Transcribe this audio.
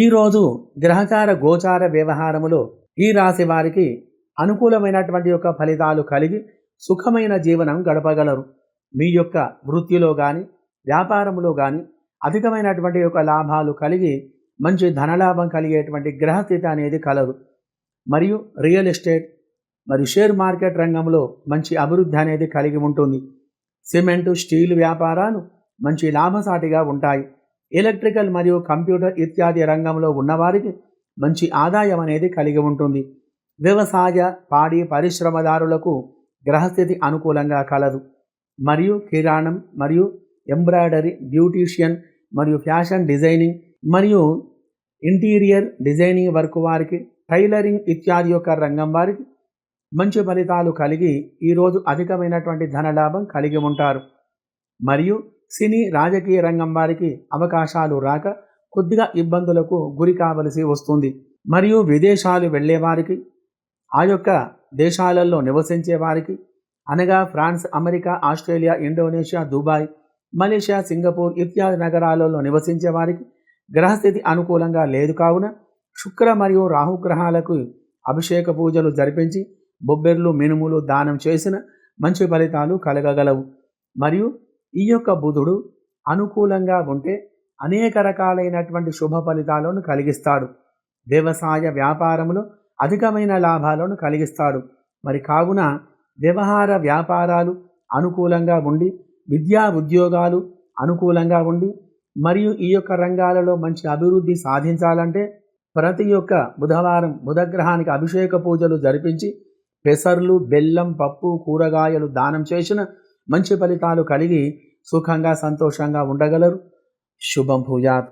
ఈరోజు గ్రహచార గోచార వ్యవహారములో ఈ రాశి వారికి అనుకూలమైనటువంటి యొక్క ఫలితాలు కలిగి సుఖమైన జీవనం గడపగలరు. మీ యొక్క వృత్తిలో కానీ వ్యాపారంలో కానీ అధికమైనటువంటి యొక్క లాభాలు కలిగి మంచి ధనలాభం కలిగేటువంటి గ్రహస్థితి అనేది కలదు. మరియు రియల్ ఎస్టేట్ మరియు షేర్ మార్కెట్ రంగంలో మంచి అభివృద్ధి అనేది కలిగి ఉంటుంది. సిమెంటు స్టీల్ వ్యాపారాలు మంచి లాభసాటిగా ఉంటాయి. ఎలక్ట్రికల్ మరియు కంప్యూటర్ ఇత్యాది రంగంలో ఉన్నవారికి మంచి ఆదాయం అనేది కలిగి ఉంటుంది. వ్యవసాయ పాడి పరిశ్రమదారులకు గ్రహస్థితి అనుకూలంగా కలదు. మరియు కిరాణం మరియు ఎంబ్రాయిడరీ బ్యూటీషియన్ మరియు ఫ్యాషన్ డిజైనింగ్ మరియు ఇంటీరియర్ డిజైనింగ్ వర్క్ వారికి టైలరింగ్ ఇత్యాది యొక్క రంగం వారికి మంచి ఫలితాలు కలిగి ఈరోజు అధికమైనటువంటి ధనలాభం కలిగి ఉంటారు. మరియు సినీ రాజకీయ రంగం వారికి అవకాశాలు రాక కొద్దిగా ఇబ్బందులకు గురి కావలసి వస్తుంది. మరియు విదేశాలు వెళ్ళేవారికి ఆ యొక్క దేశాలలో నివసించే వారికి అనగా France America Australia Indonesia Dubai Malaysia Singapore ఇత్యాది నగరాలలో నివసించే వారికి గ్రహస్థితి అనుకూలంగా లేదు కావున శుక్ర మరియు రాహుగ్రహాలకు అభిషేక పూజలు జరిపించి బొబ్బెర్లు మినుములు దానం చేసిన మంచి ఫలితాలు కలగగలవు. మరియు ఈ యొక్క బుధుడు అనుకూలంగా ఉంటే అనేక రకాలైనటువంటి శుభ ఫలితాలను కలిగిస్తాడు. వ్యవసాయ వ్యాపారంలో అధికమైన లాభాలను కలిగిస్తాడు. మరి కావున వ్యవహార వ్యాపారాలు అనుకూలంగా ఉండి విద్యా ఉద్యోగాలు అనుకూలంగా ఉండి మరియు ఈ యొక్క రంగాలలో మంచి అభివృద్ధి సాధించాలంటే ప్రతి ఒక్క బుధవారం బుధగ్రహానికి అభిషేక పూజలు జరిపించి పెసర్లు బెల్లం పప్పు కూరగాయలు దానం చేసిన మంచి ఫలితాలు కలిగి సుఖంగా సంతోషంగా ఉండగలరు. శుభం భూయాత్.